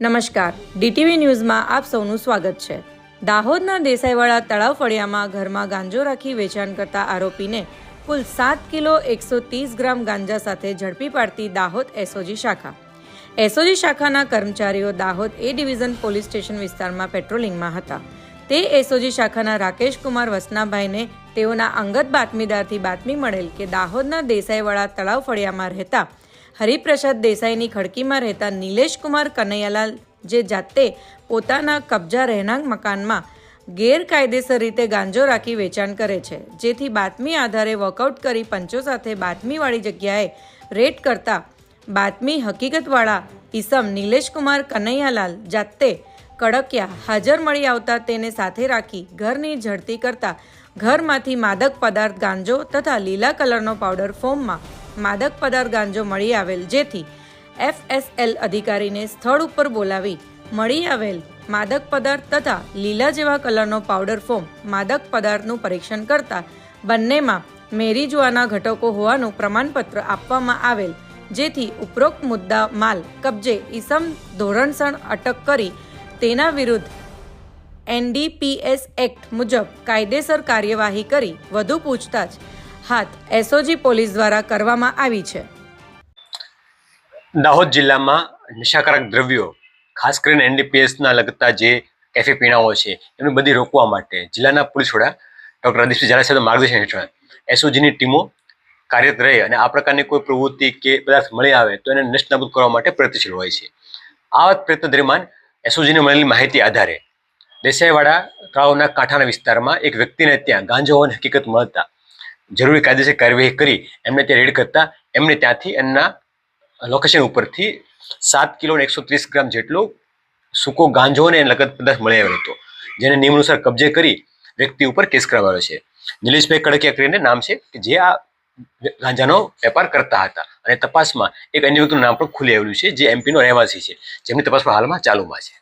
નમસ્કાર. ડીટીવી ન્યૂઝમાં આપ સૌનું સ્વાગત છે. દાહોદના દેસાઈવાડા તળાવ ફળિયામાં ઘરમાં ગાંજો રાખી વેચાણ કરતા આરોપીને કુલ સાત કિલો એકસો ત્રીસ ગ્રામ ગાંજા સાથે ઝડપી પાડતી દાહોદ એસઓજી શાખા. એસઓજી શાખાના કર્મચારીઓ Dahod A division police station વિસ્તારમાં પેટ્રોલિંગમાં હતા. તે એસઓજી શાખાના રાકેશ કુમાર વસનાભાઈને તેઓના અંગત બાતમીદારથી બાતમી મળેલ કે દાહોદના દેસાઈવાડા તળાવ ફળિયામાં રહેતા હરિપ્રસાદ દેસાઈની ખડકીમાં રહેતા નિલેશ કુમાર કનૈયાલાલ, જે જાતે પોતાના કબજા રહેણાંક મકાનમાં ગેરકાયદેસર રીતે ગાંજો રાખી વેચાણ કરે છે, જેથી બાતમી આધારે વર્કઆઉટ કરી પંચો સાથે બાતમીવાળી જગ્યાએ રેડ કરતા બાતમી હકીકતવાળા ઈસમ નિલેશકુમાર કનૈયાલાલ જાતે કડકિયા હાજર મળી આવતા તેને સાથે રાખી ઘરની ઝડતી કરતા ઘરમાંથી માદક પદાર્થ, ગાંજો તથા લીલા કલરનો પાવડર ફોર્મમાં માદક પદાર્થ ગાંજો મળી આવેલ, જેથી એફએસએલ અધિકારીને સ્થળ ઉપર બોલાવી મળી આવેલ માદક પદાર્થ તથા લીલા જેવા કલરનો પાવડર ફોર્મ માદક પદાર્થનું પરીક્ષણ કરતા બંનેમાં મેરીજુઆના ઘટકો હોવાનું પ્રમાણપત્ર આપવામાં આવેલ, જેથી ઉપરોક્ત મુદ્દા માલ કબજે ઈસમ ધોરણસર અટક કરી તેના વિરુદ્ધ એનડીપીએસ એક્ટ મુજબ કાયદેસર કાર્યવાહી કરી વધુ પૂછતાછ હાથ એસઓજી પોલીસ દ્વારા કરવામાં આવી છે. દાહોદ જિલ્લામાં નશાકારક દ્રવ્યો, ખાસ કરીને એનડીપીએસના લગતા જે કેફે પીણાઓ છે એમને બધી રોકવા માટે જિલ્લાના પોલીસ વડા ડૉક્ટર અદિશ ઝાલા માર્ગદર્શન હેઠળ એસઓજીની ટીમો કાર્યરત રહે અને આ પ્રકારની કોઈ પ્રવૃત્તિ કે પદાર્થ મળી આવે તો એને નષ્ટનાબૂદ કરવા માટે પ્રયત્નશીલ હોય છે. આ પ્રયત્ન દરમિયાન એસઓજીને મળેલી માહિતી આધારે દેસાઈવાડા તળાવના કાંઠાના વિસ્તારમાં એક વ્યક્તિને ત્યાં ગાંજો હોવાની હકીકત મળતા જરૂરી કાયદેસર કાર્યવાહી કરી, એમને ત્યાં રેડ કરતા, એમને ત્યાંથી એમના લોકેશન ઉપરથી સાત કિલો ને એકસો ત્રીસ ગ્રામ જેટલો સૂકો ગાંજો અને લગત પદાર્થ મળી આવ્યો હતો, જેને નિયમ અનુસાર કબજે કરી વ્યક્તિ ઉપર કેસ કરાવ્યો છે. નિલેશભાઈ કડકિયા કરીને નામ છે કે જે આ ગાંજાનો વેપાર કરતા હતા અને તપાસમાં એક અન્ય વ્યક્તિનું નામ પણ ખુલી આવેલું છે, જે એમપીનો રહેવાસી છે, જેમની તપાસ હાલમાં ચાલુમાં છે.